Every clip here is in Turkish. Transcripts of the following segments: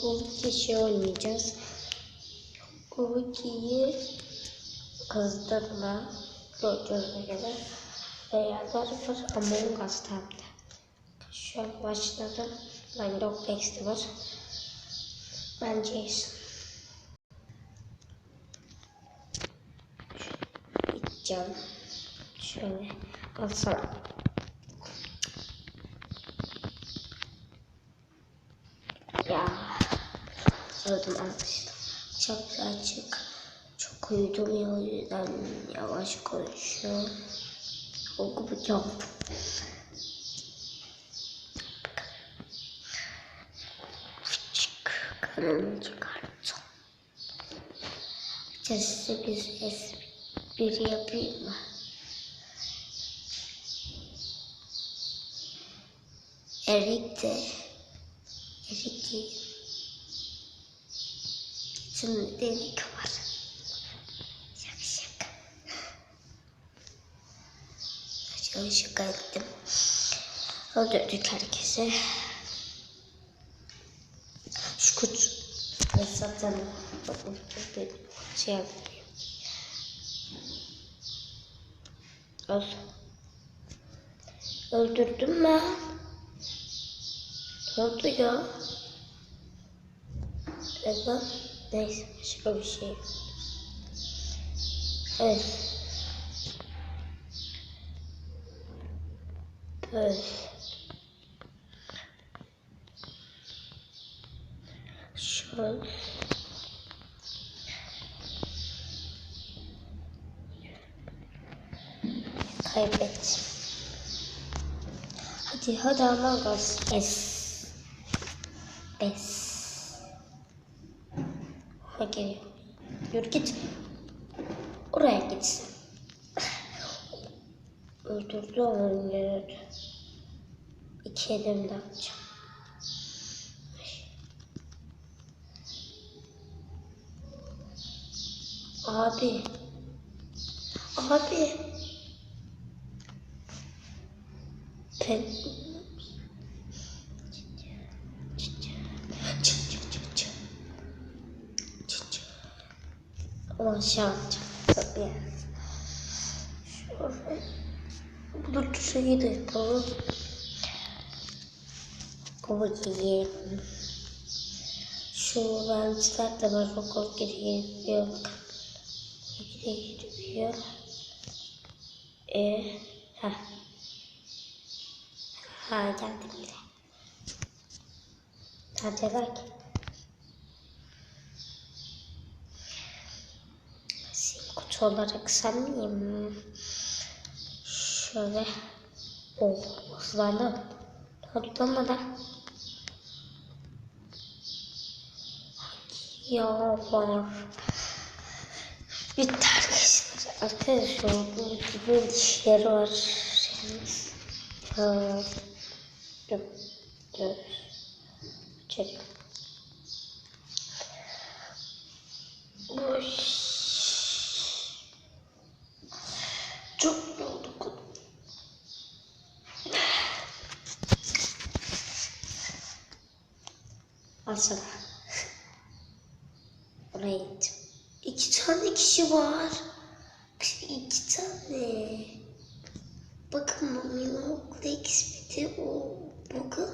Şey oynayacağız. Hokuki'yi kızdırma. Gördüğünüz gibi. Beyazlar var Among Us'ta hem. Şu an başladım. Ben Roblox'te var. Ben Jason. Gideceğim. Şöyle alsana. Ya. Öldüm arkadaşlar. Çok açık. Çok uyudum ya o yüzden yavaş konuşuyorum. Okuyacağım. Küçük kanalımı çıkartacağım. Size bir espri yapayım mı? Erik de Erik değil. Şimdi delik var. Şaka şaka. Şaka şaka ettim. Öldürdük herkese. Şu kutu. Ve zaten şey. Öl. Öldürdüm mü? Ne oldu ya? Evet. Neyse başka bir şey. Evet. Evet. Şöyle. Kaybettim. Hadi hadi Among Us. Es. Es. Hadi. Yürü git. Oraya gitsin. Öldürdü onu öldürdü. İki elimde atacağım. Abi. Abi. Ben... Ulan şey yapacağım. Tabii. Şöyle. Bu şeyi de yapalım. Kovaciye. Şu öğrenciler de var. Okul giriyor. Giriyor. Ee, ha. Ha geldim bile. Hadi bak. Olarak miyim? Şöyle. Oh hızlandı. Hadi Ya var. Bitti arkadaşlar. Arkadaşlar bu gibi işleri var. Dur. Dur. Çek. Al sana. Oraya gittim. İki tane kişi var. İki tane. Bakın okula ekspeti o. Bakın.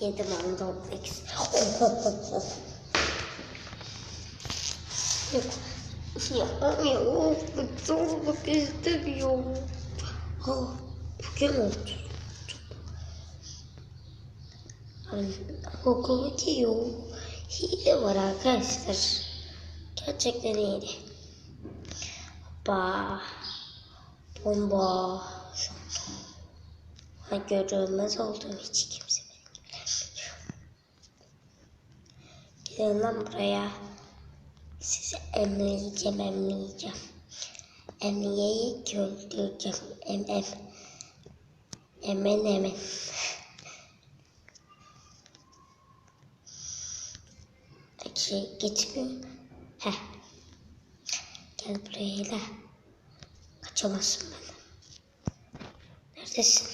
Yedim da okula Yok. Yapamıyorum. Sormak istemiyorum. Ha, bugün oldu. Okulu giyiyor. Hile var arkadaşlar. Gerçekten hile. Ba. Bomba. Ha görülmez oldum hiç kimse beni göremiyor. Gelin lan buraya. Sizi emleyeceğim emleyeceğim. Emniyeyi öldüreceğim. Em em. Emen emen. Şey gitmiyor. Heh. Gel buraya da. Kaçamazsın benden. Neredesin?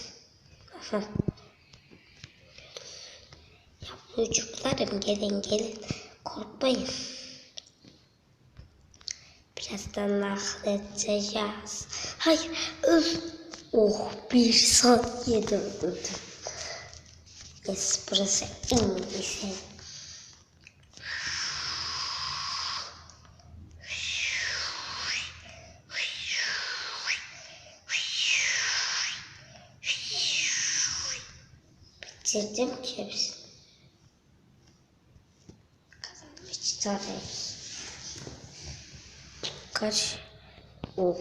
Aha. Ya gelin gelin. Korkmayın. Birazdan nakledeceğiz. Hayır öl. Oh bir saniye durdurdum. Yes burası en iyisi. Bitirdim ki. Bakalım hiç tane. Kaç? Oh.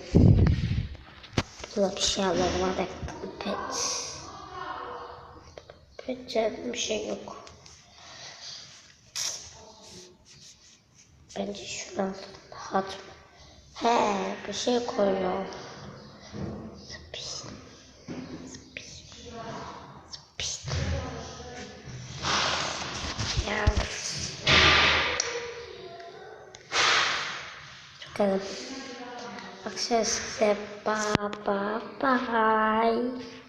Burada bir şey alamadık. Pet. Pet'te bir şey yok. Bence şuradan hat. He bir şey koyuyor. Ya. Bakalım. Akşam size bye bye bye.